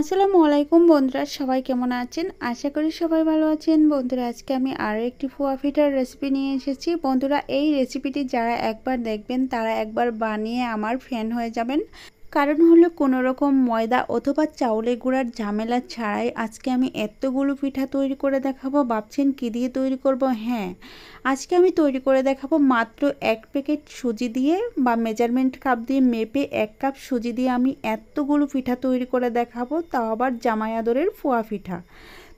আসসালামু আলাইকুম বন্ধুরা, সবাই কেমন আছেন? আশা করি সবাই ভালো আছেন। বন্ধুরা, আজকে আমি আরও একটি ফুয়া ফিটার রেসিপি নিয়ে এসেছি। বন্ধুরা, এই রেসিপিটি যারা একবার দেখবেন, তারা একবার বানিয়ে আমার ফ্যান হয়ে যাবেন। কারণ হলো কোনো রকম ময়দা অথবা চাউলের গুঁড়ার ঝামেলা ছাড়াই আজকে আমি এতগুলো পিঠা তৈরি করে দেখাবো, ভাবছেন কী দিয়ে তৈরি করব? হ্যাঁ আজকে আমি তৈরি করে দেখাবো মাত্র এক প্যাকেট সুজি দিয়ে বা মেজারমেন্ট কাপ দিয়ে মেপে এক কাপ সুজি দিয়ে আমি এতগুলো পিঠা তৈরি করে দেখাবো, তাও আবার জামাই আদরের ফোয়া পিঠা।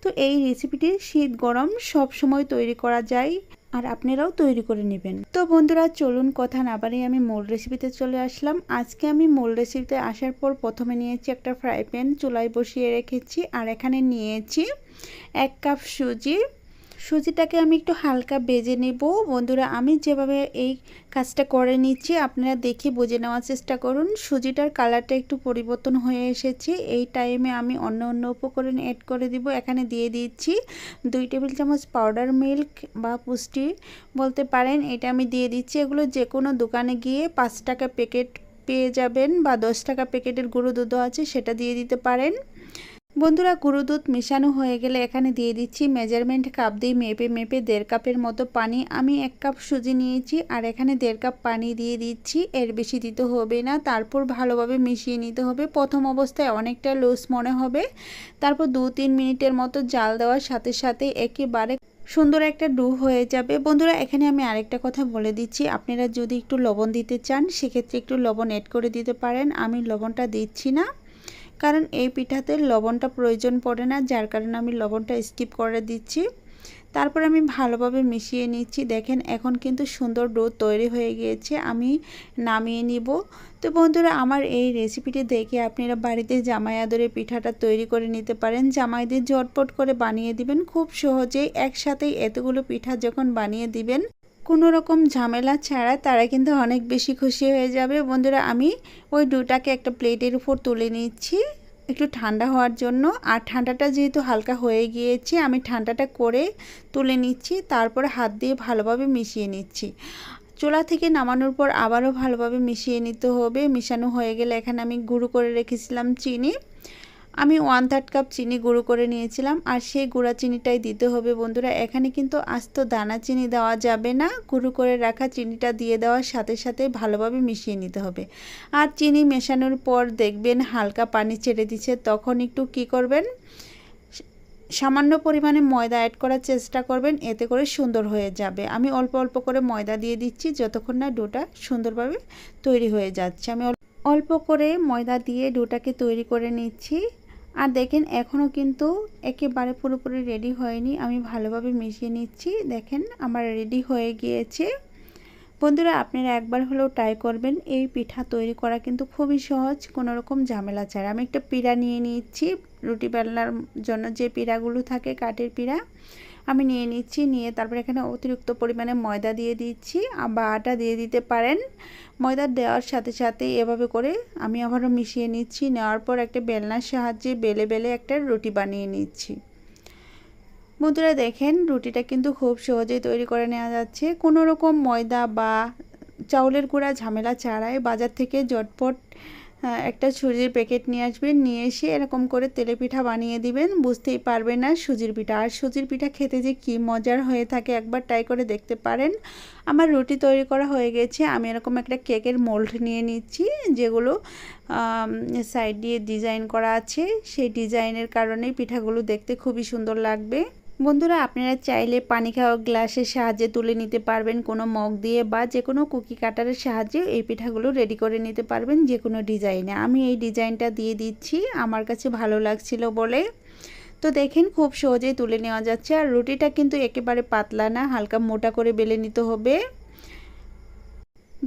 তো এই রেসিপিটি শীত গরম সব সময় তৈরি করা যায়। আর আপনারাও তৈরি করে নেবেন। তো বন্ধুরা, চলুন কথা না বাড়িয়ে আমি মোল রেসিপিতে চলে আসলাম। আজকে আমি মূল রেসিপিতে আসার পর প্রথমে নিয়েছি একটা ফ্রাই প্যান চুলায় বসিয়ে রেখেছি। আর এখানে নিয়েছি এক কাপ সুজি সুজিটাকে আমি একটু হালকা বেজে নেব। বন্ধুরা, আমি যেভাবে এই কাজটা করে নিচ্ছি, আপনারা দেখে বুঝে নেওয়ার চেষ্টা করুন। সুজিটার কালারটা একটু পরিবর্তন হয়ে এসেছে। এই টাইমে আমি অন্য অন্য উপকরণ অ্যাড করে দিব। এখানে দিয়ে দিচ্ছি দুই টেবিল চামচ পাউডার মিল্ক বা পুষ্টি বলতে পারেন। এটা আমি দিয়ে দিচ্ছি। এগুলো যে কোনো দোকানে গিয়ে পাঁচ টাকা প্যাকেট পেয়ে যাবেন বা দশ টাকা প্যাকেটের গুঁড়ো দুধ আছে, সেটা দিয়ে দিতে পারেন। বন্ধুরা গুঁড়ো দুধ মেশানো হয়ে গেলে এখানে দিয়ে দিচ্ছি মেজারমেন্ট কাপ দিয়ে মেপে মেপে দেড় কাপের মতো পানি। আমি এক কাপ সুজি নিয়েছি আর এখানে দেড় কাপ পানি দিয়ে দিচ্ছি। এর বেশি দিতে হবে না, তারপর ভালোভাবে মিশিয়ে নিতে হবে। প্রথম অবস্থায় অনেকটা লুজ মনে হবে। তারপর দু তিন মিনিটের মতো জাল দেওয়ার সাথে সাথে একেবারে সুন্দর একটা ডু হয়ে যাবে। বন্ধুরা, এখানে আমি আরেকটা কথা বলে দিচ্ছি। আপনারা যদি একটু লবণ দিতে চান, সেক্ষেত্রে একটু লবণ অ্যাড করে দিতে পারেন। আমি লবণটা দিচ্ছি না। কারণ এই পিঠাতে লবণটা প্রয়োজন পড়ে না, যার কারণে আমি লবণটা স্কিপ করে দিচ্ছি। তারপর আমি ভালোভাবে মিশিয়ে নিচ্ছি। দেখেন, এখন কিন্তু সুন্দর ডো তৈরি হয়ে গিয়েছে, আমি নামিয়ে নিব। তো বন্ধুরা, আমার এই রেসিপিটি দেখে আপনারা বাড়িতে জামাই আদরে পিঠাটা তৈরি করে নিতে পারেন। জামাইদের ঝটপট করে বানিয়ে দিবেন। খুব সহজেই একসাথেই এতগুলো পিঠা যখন বানিয়ে দিবেন কোনো রকম ঝামেলা ছাড়া তারা কিন্তু অনেক বেশি খুশি হয়ে যাবে। বন্ধুরা, আমি ওই ডুটাকে একটা প্লেটের উপর তুলে নিচ্ছি একটু ঠান্ডা হওয়ার জন্য। আর ঠান্ডাটা যেহেতু হালকা হয়ে গিয়েছে, আমি ঠান্ডাটা করে তুলে নিচ্ছি, তারপরে হাত দিয়ে ভালোভাবে মিশিয়ে নিচ্ছি। চোলা থেকে নামানোর পর আবারও ভালোভাবে মিশিয়ে নিতে হবে। মিশানো হয়ে গেলে এখানে আমি গুঁড়ো করে রেখেছিলাম চিনি। আমি ওয়ান থার্ড কাপ চিনি গুঁড়ো করে নিয়েছিলাম, আর সেই গুঁড়া চিনিটাই দিতে হবে বন্ধুরা। এখানে কিন্তু আস্ত দানা চিনি দেওয়া যাবে না, গুঁড়ো করে রাখা চিনিটা দিয়ে দেওয়ার সাথে সাথে ভালোভাবে মিশিয়ে নিতে হবে। আর চিনি মেশানোর পর দেখবেন হালকা পানি ছেড়ে দিচ্ছে, তখন একটু কি করবেন? সামান্য পরিমাণে ময়দা অ্যাড করার চেষ্টা করবেন, এতে করে সুন্দর হয়ে যাবে। আমি অল্প অল্প করে ময়দা দিয়ে দিচ্ছি, যতক্ষণ না ডোটা সুন্দরভাবে তৈরি হয়ে যাচ্ছে। আমি অল্প করে ময়দা দিয়ে ডোটাকে তৈরি করে নিচ্ছি। আর দেখেন এখনও কিন্তু একেবারে পুরোপুরি রেডি হয়নি। আমি ভালোভাবে মিশিয়ে নিচ্ছি। দেখেন, আমার রেডি হয়ে গিয়েছে। বন্ধুরা, আপনারা একবার হলেও ট্রাই করবেন। এই পিঠা তৈরি করা কিন্তু খুবই সহজ, কোনো রকম ঝামেলা ছাড়া। আমি একটা পিড়া নিয়ে নিচ্ছি, রুটি বেলনার জন্য যে পিড়াগুলো থাকে, কাঠের পিড়া। আমি নিয়ে নিচ্ছি, নিয়ে তারপর এখানে অতিরিক্ত পরিমাণে ময়দা দিয়ে দিচ্ছি বা আটা দিয়ে দিতে পারেন। ময়দা দেওয়ার সাথে সাথে এভাবে করে আমি আবারও মিশিয়ে নিচ্ছি, নেওয়ার পর একটা বেলনার সাহায্যে বেলে বেলে একটা রুটি বানিয়ে নিচ্ছি। বন্ধুরা দেখেন, রুটিটা কিন্তু খুব সহজেই তৈরি করে নেওয়া যাচ্ছে। কোনো রকম ময়দা বা চাউলের গুঁড়া ঝামেলা ছাড়াই বাজার থেকে জটপট একটা সুজির প্যাকেট নিয়ে আসবেন, নিয়ে এসে এরকম করে তেলে পিঠা বানিয়ে দিবেন, বুঝতেই পারবেন না সুজির পিঠা। আর সুজির পিঠা খেতে যে কী মজার হয়ে থাকে একবার ট্রাই করে দেখতে পারেন। আমার রুটি তৈরি করা হয়ে গেছে, আমি এরকম একটা কেকের মোল্ড নিয়ে নিচ্ছি, যেগুলো সাইড দিয়ে ডিজাইন করা আছে। সেই ডিজাইনের কারণেই পিঠাগুলো দেখতে খুবই সুন্দর লাগবে। বন্ধুরা, আপনারা চাইলে পানি খাওয়া গ্লাসের সাহায্যে তুলে নিতে পারবেন। কোনো মগ দিয়ে বা যে কোনো কুকি কাটারের সাহায্যে এই পিঠাগুলো রেডি করে নিতে পারবেন যে কোনো ডিজাইনে। আমি এই ডিজাইনটা দিয়ে দিচ্ছি, আমার কাছে ভালো লাগছিল বলে। তো দেখেন, খুব সহজেই তুলে নেওয়া যাচ্ছে। আর রুটিটা কিন্তু একেবারে পাতলা না, হালকা মোটা করে বেলে নিতে হবে।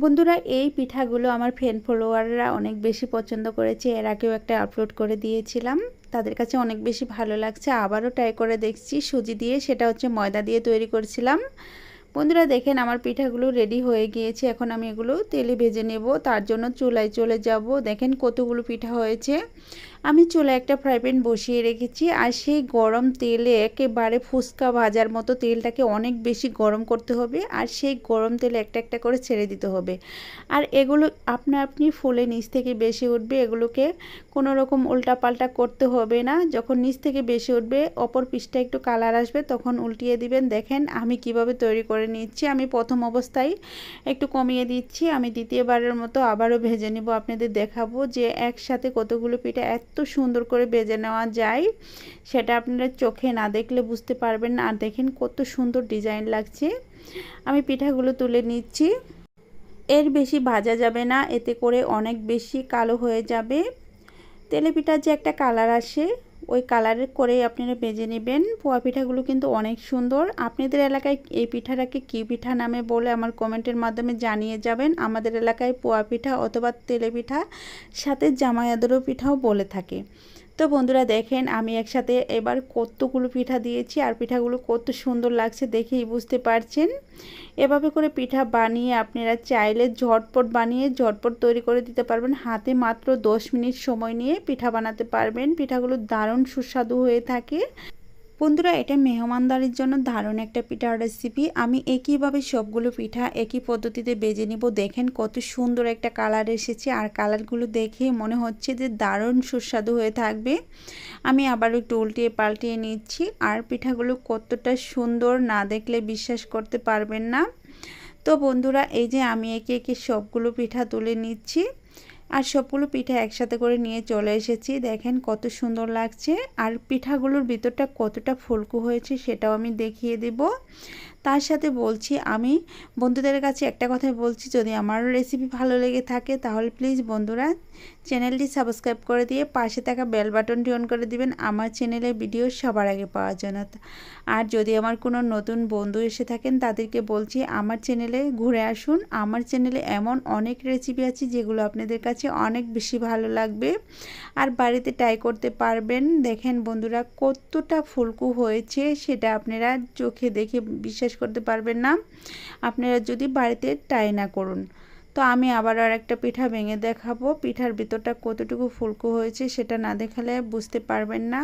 বন্ধুরা, এই পিঠাগুলো আমার ফ্রেন্ড ফলোয়াররা অনেক বেশি পছন্দ করেছে। এর আগেও একটা আপলোড করে দিয়েছিলাম। তাদের কাছে অনেক বেশি ভালো লাগছে। আবারও ট্রাই করে দেখছি। সুজি দিয়ে সেটা হচ্ছে ময়দা দিয়ে তৈরি করছিলাম। বন্ধুরা দেখেন আমার পিঠাগুলো রেডি হয়ে গিয়েছে। এখন আমি এগুলো তেলে ভেজে নেব। তার জন্য চুলায় চলে যাব। দেখেন কতগুলো পিঠা হয়েছে। আমি চুলে একটা ফ্রাই প্যান বসিয়ে রেখেছি আর সেই গরম তেলে একেবারে ফুচকা ভাজার মতো তেলটাকে অনেক বেশি গরম করতে হবে আর সেই গরম তেলে একটা একটা করে ছেড়ে দিতে হবে। আর এগুলো আপনা আপনি ফুলে নিচ থেকে বেশি উঠবে, এগুলোকে কোনো রকম উল্টাপাল্টা করতে হবে না। যখন নিচ থেকে বেশি উঠবে, অপর পিসটা একটু কালার আসবে, তখন উল্টিয়ে দিবেন। দেখেন আমি কীভাবে তৈরি করে নিচ্ছি। আমি প্রথম অবস্থায় একটু কমিয়ে দিচ্ছি। আমি দ্বিতীয়বারের মতো আবারও ভেজে নিব। আপনাদের দেখাবো যে একসাথে কতগুলো পিঠা এত সুন্দর করে বেজে নেওয়া যায়, সেটা আপনারা চোখে না দেখলে বুঝতে পারবেন না। আর দেখেন কত সুন্দর ডিজাইন লাগছে। আমি পিঠাগুলো তুলে নিচ্ছি। এর বেশি ভাজা যাবে না, এতে করে অনেক বেশি কালো হয়ে যাবে। তেলে পিঠার যে একটা কালার আসে ওই কালারের করেই আপনারা বেজে নেবেন। পোয়া পিঠাগুলো কিন্তু অনেক সুন্দর। আপনাদের এলাকায় এই পিঠাটাকে কি পিঠা নামে বলে আমার কমেন্টের মাধ্যমে জানিয়ে যাবেন। আমাদের এলাকায় পোয়া পিঠা অথবা তেলে পিঠা, সাথে জামায়াদেরও পিঠাও বলে থাকে। তো বন্ধুরা দেখেন, আমি একসাথে এবার কতগুলো পিঠা দিয়েছি আর পিঠাগুলো কত সুন্দর লাগছে দেখেই বুঝতে পারছেন। এভাবে করে পিঠা বানিয়ে আপনারা চাইলে ঝটপট বানিয়ে ঝটপট তৈরি করে দিতে পারবেন। হাতে মাত্র দশ মিনিট সময় নিয়ে পিঠা বানাতে পারবেন। পিঠাগুলো দারুণ সুস্বাদু হয়ে থাকে। বন্ধুরা, এটা মেহমানদারির জন্য দারুণ একটা পিঠার রেসিপি আমি একইভাবে সবগুলো পিঠা একই পদ্ধতিতে বেজে নিব। দেখেন কত সুন্দর একটা কালার এসেছে আর কালারগুলো দেখে মনে হচ্ছে যে দারুণ সুস্বাদু হয়ে থাকবে। আমি আবার একটু উল্টিয়ে পাল্টিয়ে নিচ্ছি আর পিঠাগুলো কতটা সুন্দর না দেখলে বিশ্বাস করতে পারবেন না। তো বন্ধুরা, এই যে আমি একে একে সবগুলো পিঠা তুলে নিচ্ছি। আর সবগুলো পিঠা একসাথে করে নিয়ে চলে এসেছি। দেখেন কত সুন্দর লাগছে। আর পিঠাগুলোর ভিতরটা কতটা ফুলকু হয়েছে সেটাও আমি দেখিয়ে দেব। তার সাথে বলছি, আমি বন্ধুদের কাছে একটা কথাই বলছি, যদি আমার রেসিপি ভালো লেগে থাকে, তাহলে প্লিজ বন্ধুরা চ্যানেলটি সাবস্ক্রাইব করে দিয়ে পাশে থাকা বেল বাটনটি অন করে দিবেন। আমার চ্যানেলে ভিডিও সবার আগে পাওয়ার জন্য। আর যদি আমার কোনো নতুন বন্ধু এসে থাকেন, তাদেরকে বলছি, আমার চ্যানেলে ঘুরে আসুন। আমার চ্যানেলে এমন অনেক রেসিপি আছে, যেগুলো আপনাদের কাছে অনেক বেশি ভালো লাগবে। আর বাড়িতে ট্রাই করতে পারবেন। দেখেন বন্ধুরা, কতটা ফুলকু হয়েছে, সেটা আপনারা চোখে দেখে বিশ্বাস করতে পারবেন না। আপনারা যদি বাড়িতে ট্রাই না করুন। তো আমি আবার আর একটা পিঠা ভেঙে দেখাবো। পিঠার ভিতরটা কতটুকু ফুলকু হয়েছে সেটা না দেখালে বুঝতে পারবেন না।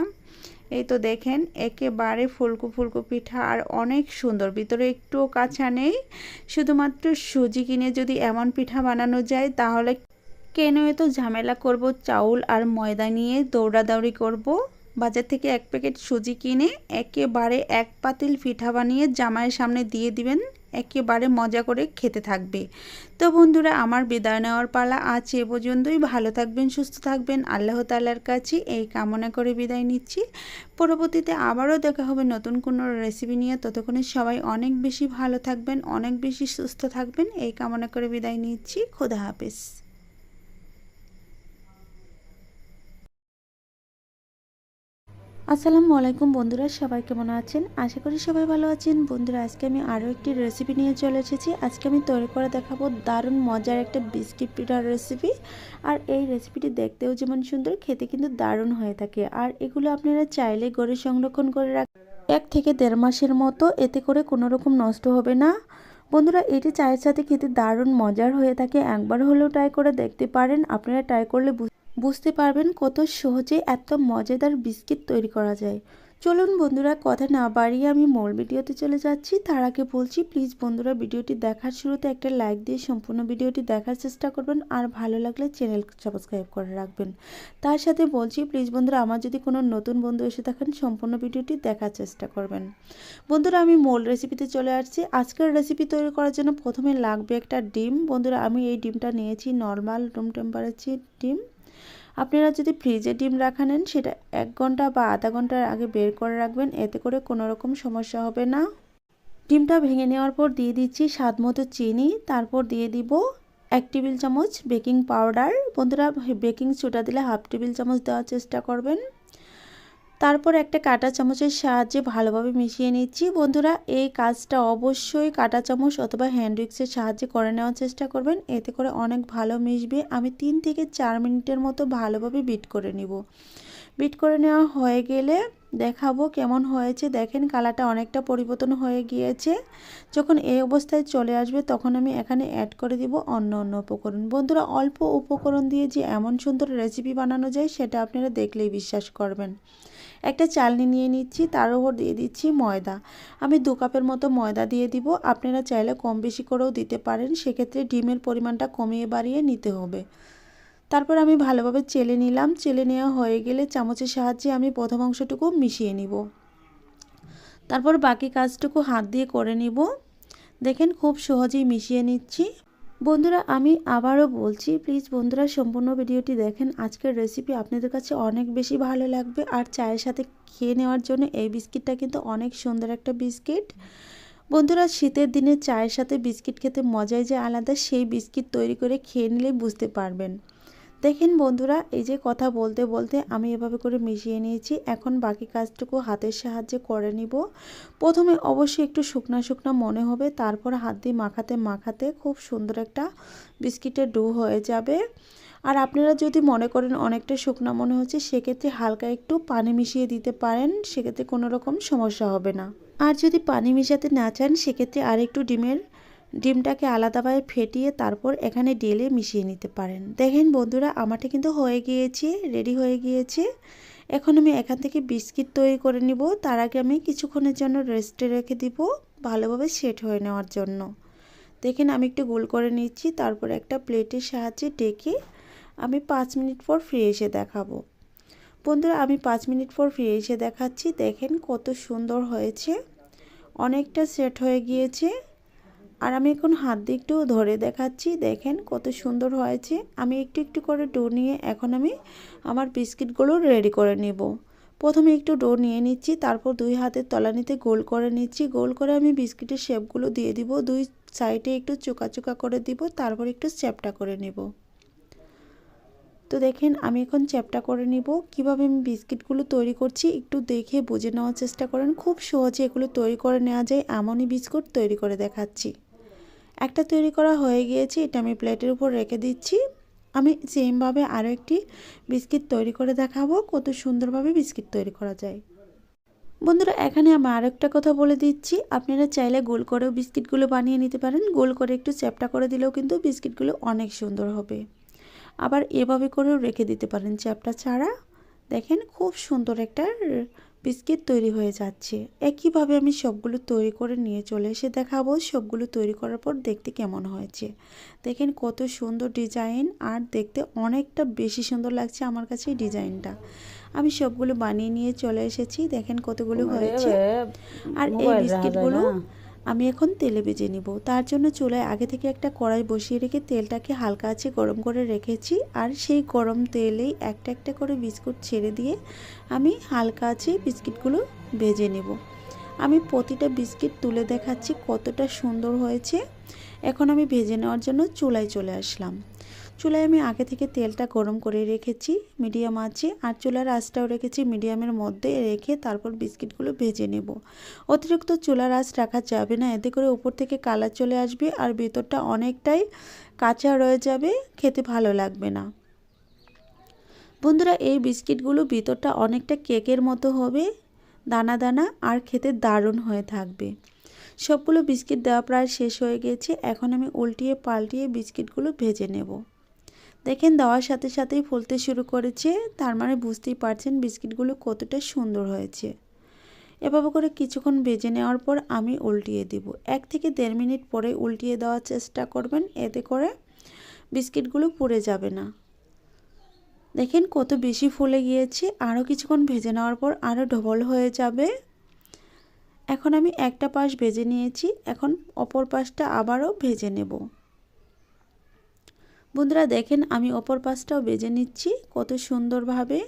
এই তো দেখেন, একেবারে ফুলকু ফুলকু পিঠা আর অনেক সুন্দর। ভিতরে একটুও কাঁচা নেই। শুধুমাত্র সুজি কিনে যদি এমন পিঠা বানানো যায়, তাহলে কেন এত ঝামেলা করব? চাউল আর ময়দা নিয়ে দৌড়াদৌড়ি করব? বাজার থেকে এক প্যাকেট সুজি কিনে একেবারে এক পাতিল পিঠা বানিয়ে জামাইয়ের সামনে দিয়ে দিবেন। একেবারে মজা করে খেতে থাকবে। তো বন্ধুরা, আমার বিদায় নেওয়ার পালা আজ এ পর্যন্তই। ভালো থাকবেন, সুস্থ থাকবেন। আল্লাহ তাল্লার কাছে এই কামনা করে বিদায় নিচ্ছি। পরবর্তীতে আবারও দেখা হবে নতুন কোনো রেসিপি নিয়ে। ততক্ষণে সবাই অনেক বেশি ভালো থাকবেন, অনেক বেশি সুস্থ থাকবেন। এই কামনা করে বিদায় নিচ্ছি। খুদা হাফেজ। আসসালামু আলাইকুম বন্ধুরা, সবাই কেমন আছেন? আশা করি সবাই ভালো আছেন। বন্ধুরা, আজকে আমি আরও একটি রেসিপি নিয়ে চলে এসেছি। আজকে আমি তৈরি করে দেখাবো দারুণ মজার একটা বিস্কিট পিঠার রেসিপি আর এই রেসিপিটি দেখতেও যেমন সুন্দর, খেতে কিন্তু দারুণ হয়ে থাকে। আর এগুলো আপনারা চাইলে গড়ে সংরক্ষণ করে রাখ এক থেকে দেড় মাসের মতো, এতে করে কোনো রকম নষ্ট হবে না। বন্ধুরা, এটি চায়ের সাথে খেতে দারুণ মজার হয়ে থাকে। একবার হলেও ট্রাই করে দেখতে পারেন। আপনারা ট্রাই করলে বুঝতে পারবেন কত সহজে এত মজাদার বিস্কিট তৈরি করা যায়। চলুন বন্ধুরা, কথা না বাড়িয়ে আমি মূল ভিডিওতে চলে যাচ্ছি। তার আগে বলছি প্লিজ বন্ধুরা, ভিডিওটি দেখার শুরুতে একটা লাইক দিয়ে সম্পূর্ণ ভিডিওটি দেখার চেষ্টা করবেন। আর ভালো লাগলে চ্যানেল সাবস্ক্রাইব করে রাখবেন। তার সাথে বলছি প্লিজ বন্ধুরা, আমার যদি কোনো নতুন বন্ধু এসে থাকেন, সম্পূর্ণ ভিডিওটি দেখার চেষ্টা করবেন। বন্ধুরা, আমি মূল রেসিপিতে চলে আসছি। আজকের রেসিপি তৈরি করার জন্য প্রথমে লাগবে একটা ডিম। বন্ধুরা, আমি এই ডিমটা নিয়েছি নর্মাল রুম টেম্পারেচার ডিম। আপনারা যদি ফ্রিজে ডিম রাখা নেন, সেটা এক ঘণ্টা বা আধা ঘণ্টার আগে বের করে রাখবেন। এতে করে কোনো রকম সমস্যা হবে না। ডিমটা ভেঙে নেওয়ার পর দিয়ে দিচ্ছি স্বাদ মতো চিনি। তারপর দিয়ে দিব এক টেবিল চামচ বেকিং পাউডার। বন্ধুরা বেকিং সোডা দিলে হাফ টেবিল চামচ দেওয়ার চেষ্টা করবেন। তারপর একটা কাটা চামচের সাহায্যে ভালোভাবে মিশিয়ে নিচ্ছি। বন্ধুরা, এই কাজটা অবশ্যই কাটা চামচ অথবা হ্যান্ড উইক্সের সাহায্যে করে নেওয়ার চেষ্টা করবেন। এতে করে অনেক ভালো মিশবে। আমি তিন থেকে চার মিনিটের মতো ভালোভাবে বিট করে নিব। বিট করে নেওয়া হয়ে গেলে দেখাবো কেমন হয়েছে। দেখেন কালারটা অনেকটা পরিবর্তন হয়ে গিয়েছে। যখন এই অবস্থায় চলে আসবে তখন আমি এখানে অ্যাড করে দিব অন্য অন্য উপকরণ। বন্ধুরা, অল্প উপকরণ দিয়ে যে এমন সুন্দর রেসিপি বানানো যায় সেটা আপনারা দেখলেই বিশ্বাস করবেন। একটা চালনি নিয়ে নিচ্ছি, তার উপর দিয়ে দিচ্ছি ময়দা। আমি দু কাপের মতো ময়দা দিয়ে দিব। আপনারা চাইলে কম বেশি করেও দিতে পারেন। সেক্ষেত্রে ডিমের পরিমাণটা কমিয়ে বাড়িয়ে নিতে হবে। তারপর আমি ভালোভাবে চেলে নিলাম। চেলে নেওয়া হয়ে গেলে চামচের সাহায্যে আমি প্রথম অংশটুকু মিশিয়ে নিব। তারপর বাকি কাজটুকু হাত দিয়ে করে নিব। দেখেন খুব সহজেই মিশিয়ে নিচ্ছি। বন্ধুরা, আমি আবারও বলছি প্লিজ বন্ধুরা, সম্পূর্ণ ভিডিওটি দেখেন। আজকের রেসিপি আপনাদের কাছে অনেক বেশি ভালো লাগবে। আর চায়ের সাথে খেয়ে নেওয়ার জন্য এই বিস্কিটটা কিন্তু অনেক সুন্দর একটা বিস্কিট। বন্ধুরা, শীতের দিনে চায়ের সাথে বিস্কিট খেতে মজাই যে আলাদা, সেই বিস্কিট তৈরি করে খেয়ে নিলে বুঝতে পারবেন। দেখেন বন্ধুরা, এই যে কথা বলতে বলতে আমি এভাবে করে মিশিয়ে নিয়েছি। এখন বাকি কাজটুকু হাতের সাহায্যে করে নিব। প্রথমে অবশ্যই একটু শুকনা শুকনা মনে হবে, তারপর হাত দিয়ে মাখাতে মাখাতে খুব সুন্দর একটা বিস্কিটের ডো হয়ে যাবে। আর আপনারা যদি মনে করেন অনেকটা শুকনা মনে হচ্ছে, সেক্ষেত্রে হালকা একটু পানি মিশিয়ে দিতে পারেন, সেক্ষেত্রে কোনো রকম সমস্যা হবে না। আর যদি পানি মিশাতে না চান, সেক্ষেত্রে আর একটু ডিমের ডিমটাকে আলাদাভাবে ফেটিয়ে তারপর এখানে ডেলে মিশিয়ে নিতে পারেন। দেখেন বন্ধুরা, আমারটা কিন্তু হয়ে গিয়েছে রেডি হয়ে গিয়েছে। এখন আমি এখান থেকে বিস্কিট তৈরি করে নিব। তার আগে আমি কিছুক্ষণের জন্য রেস্টে রেখে দিব, ভালোভাবে সেট হয়ে নেওয়ার জন্য। দেখেন, আমি একটু গোল করে নিচ্ছি, তারপর একটা প্লেটের সাহায্যে ডেকে আমি পাঁচ মিনিট পর ফিরে এসে দেখাবো। বন্ধুরা, আমি পাঁচ মিনিট পর ফিরে এসে দেখাচ্ছি। দেখেন কত সুন্দর হয়েছে, অনেকটা সেট হয়ে গিয়েছে। আর আমি এখন হাত দিয়ে একটু ধরে দেখাচ্ছি। দেখেন কত সুন্দর হয়েছে। আমি একটু একটু করে ডো নিয়ে এখন আমি আমার বিস্কিটগুলো রেডি করে নেব। প্রথমে একটু ডো নিয়ে নিচ্ছি, তারপর দুই হাতের তলানিতে গোল করে নিচ্ছি। গোল করে আমি বিস্কিটের শেপগুলো দিয়ে দিব। দুই সাইডে একটু চোকা চোকা করে দিব, তারপর একটু চ্যাপটা করে নেব। তো দেখেন আমি এখন চ্যাপটা করে নিব। কীভাবে আমি বিস্কিটগুলো তৈরি করছি একটু দেখে বুঝে নেওয়ার চেষ্টা করেন। খুব সহজে এগুলো তৈরি করে নেওয়া যায়। এমনই বিস্কুট তৈরি করে দেখাচ্ছি। একটা তৈরি করা হয়ে গিয়েছে, এটা আমি প্লেটের উপর রেখে দিচ্ছি। আমি সেমভাবে আরও একটি বিস্কিট তৈরি করে দেখাবো, কত সুন্দরভাবে বিস্কিট তৈরি করা যায়। বন্ধুরা, এখানে আমি আরও একটা কথা বলে দিচ্ছি। আপনারা চাইলে গোল করেও বিস্কিটগুলো বানিয়ে নিতে পারেন। গোল করে একটু চ্যাপটা করে দিলেও কিন্তু বিস্কিটগুলো অনেক সুন্দর হবে। আবার এভাবে করেও রেখে দিতে পারেন চ্যাপটা ছাড়া। দেখেন, খুব সুন্দর একটা বিস্কিট তৈরি হয়ে যাচ্ছে। একইভাবে আমি সবগুলো তৈরি করে নিয়ে চলে এসে দেখাবো সবগুলো তৈরি করার পর দেখতে কেমন হয়েছে। দেখেন কত সুন্দর ডিজাইন আর দেখতে অনেকটা বেশি সুন্দর লাগছে আমার কাছে এই ডিজাইনটা। আমি সবগুলো বানিয়ে নিয়ে চলে এসেছি। দেখেন কতগুলো হয়েছে। আর এই বিস্কিটগুলো আমি এখন তেলে ভেজে নিব। তার জন্য চুলায় আগে থেকে একটা কড়াই বসিয়ে রেখে তেলটাকে হালকা আছে গরম করে রেখেছি। আর সেই গরম তেলেই একটা একটা করে বিস্কুট ছেড়ে দিয়ে আমি হালকা আছে বিস্কিটগুলো ভেজে নেব। আমি প্রতিটা বিস্কিট তুলে দেখাচ্ছি কতটা সুন্দর হয়েছে। এখন আমি ভেজে নেওয়ার জন্য চুলায় চলে আসলাম। চুলায় আমি আগে থেকে তেলটা গরম করে রেখেছি, মিডিয়াম আছে আর চুলার আঁচটাও রেখেছি, মিডিয়ামের মধ্যে রেখে তারপর বিস্কিটগুলো ভেজে নেব। অতিরিক্ত চুলার আঁচ রাখা যাবে না, এতে করে উপর থেকে কালার চলে আসবে আর ভেতরটা অনেকটাই কাঁচা রয়ে যাবে, খেতে ভালো লাগবে না। বন্ধুরা, এই বিস্কিটগুলো ভিতরটা অনেকটা কেকের মতো হবে, দানা দানা, আর খেতে দারুণ হয়ে থাকবে। সবগুলো বিস্কিট দেওয়া প্রায় শেষ হয়ে গেছে, এখন আমি উল্টিয়ে পাল্টিয়ে বিস্কিটগুলো ভেজে নেব। দেখেন দেওয়ার সাথে সাথেই ফুলতে শুরু করেছে। তার মানে বুঝতেই পারছেন বিস্কিটগুলো কতটা সুন্দর হয়েছে। এভাবে করে কিছুক্ষণ ভেজে নেওয়ার পর আমি উল্টিয়ে দিব। এক থেকে দেড় মিনিট পরে উল্টিয়ে দেওয়ার চেষ্টা করবেন, এতে করে বিস্কিটগুলো পুড়ে যাবে না। দেখেন কত বেশি ফুলে গিয়েছে, আরও কিছুক্ষণ ভেজে নেওয়ার পর আরও ডবল হয়ে যাবে। এখন আমি একটা পাশ ভেজে নিয়েছি, এখন অপর পাশটা আবারও ভেজে নেব। বন্ধুরা দেখেন, আমি অপর পাশটাও বেজে নিচ্ছি, কত সুন্দরভাবে।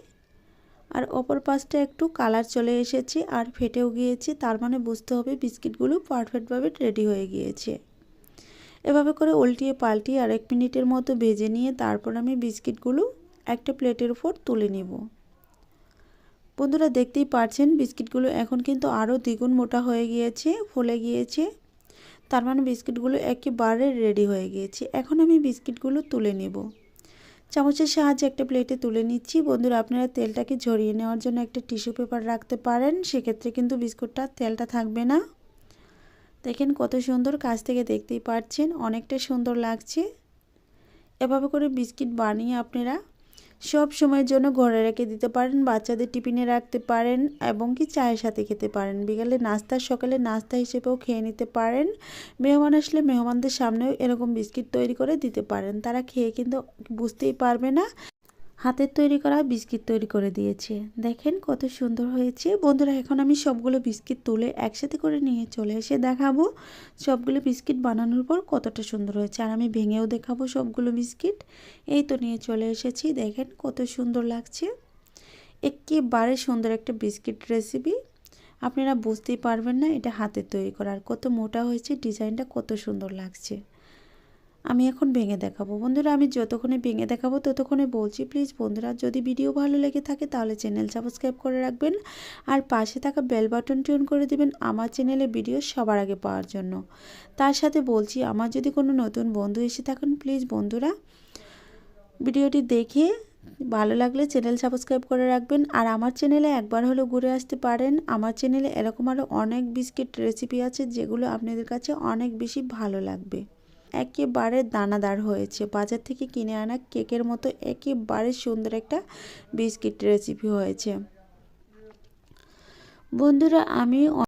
আর অপর পাশটা একটু কালার চলে এসেছে আর ফেটেও গিয়েছে, তার মানে বুঝতে হবে বিস্কিটগুলো পারফেক্টভাবে রেডি হয়ে গিয়েছে। এভাবে করে উল্টিয়ে পাল্টিয়ে আর এক মিনিটের মতো ভেজে নিয়ে তারপর আমি বিস্কিটগুলো একটা প্লেটের উপর তুলে নেব। বন্ধুরা দেখতেই পারছেন, বিস্কিটগুলো এখন কিন্তু আরও দ্বিগুণ মোটা হয়ে গিয়েছে, ফুলে গিয়েছে। তার মানে বিস্কিটগুলো একেবারে রেডি হয়ে গিয়েছে। এখন আমি বিস্কিটগুলো তুলে নেব। চামচের সাহায্যে একটা প্লেটে তুলে নিচ্ছি। বন্ধুরা, আপনারা তেলটাকে ঝরিয়ে নেওয়ার জন্য একটা টিস্যু পেপার রাখতে পারেন। সেক্ষেত্রে কিন্তু বিস্কুটটা তেলটা থাকবে না। দেখেন কত সুন্দর কাছ থেকে দেখতেই পাচ্ছেন, অনেকটা সুন্দর লাগছে। এভাবে করে বিস্কিট বানিয়ে আপনারা সব সময়ের জন্য ঘরে রেখে দিতে পারেন, বাচ্চাদের টিফিনে রাখতে পারেন এবং কি চায়ের সাথে খেতে পারেন। বিকালে নাস্তা, সকালে নাস্তা হিসেবেও খেয়ে নিতে পারেন। মেহমান আসলে মেহমানদের সামনেও এরকম বিস্কিট তৈরি করে দিতে পারেন। তারা খেয়ে কিন্তু বুঝতেই পারবে না। হাতের তৈরি করা বিস্কিট তৈরি করে দিয়েছে। দেখেন কত সুন্দর হয়েছে। বন্ধুরা, এখন আমি সবগুলো বিস্কিট তুলে একসাথে করে নিয়ে চলে এসে দেখাবো সবগুলো বিস্কিট বানানোর পর কতটা সুন্দর হয়েছে। আর আমি ভেঙেও দেখাবো সবগুলো বিস্কিট। এই তো নিয়ে চলে এসেছি। দেখেন কত সুন্দর লাগছে। একেবারে সুন্দর একটা বিস্কিট রেসিপি। আপনারা বুঝতেই পারবেন না এটা হাতে তৈরি করা আর কত মোটা হয়েছে, ডিজাইনটা কত সুন্দর লাগছে। আমি এখন ভেঙে দেখাবো। বন্ধুরা, আমি যতক্ষণে ভেঙে দেখাবো, ততক্ষণে বলছি প্লিজ বন্ধুরা, যদি ভিডিও ভালো লেগে থাকে, তাহলে চ্যানেল সাবস্ক্রাইব করে রাখবেন আর পাশে থাকা বেল বাটন টিউন করে দিবেন আমার চ্যানেলে ভিডিও সবার আগে পাওয়ার জন্য। তার সাথে বলছি, আমার যদি কোনো নতুন বন্ধু এসে থাকেন প্লিজ বন্ধুরা ভিডিওটি দেখে ভালো লাগলে চ্যানেল সাবস্ক্রাইব করে রাখবেন। আর আমার চ্যানেলে একবার হলেও ঘুরে আসতে পারেন। আমার চ্যানেলে এরকম আরও অনেক বিস্কিট রেসিপি আছে, যেগুলো আপনাদের কাছে অনেক বেশি ভালো লাগবে। একেবারে দানাদার হয়েছে। বাজার থেকে কিনে আনা কেকের মতো একেবারে সুন্দর একটা বিস্কিট রেসিপি হয়েছে। বন্ধুরা, আমি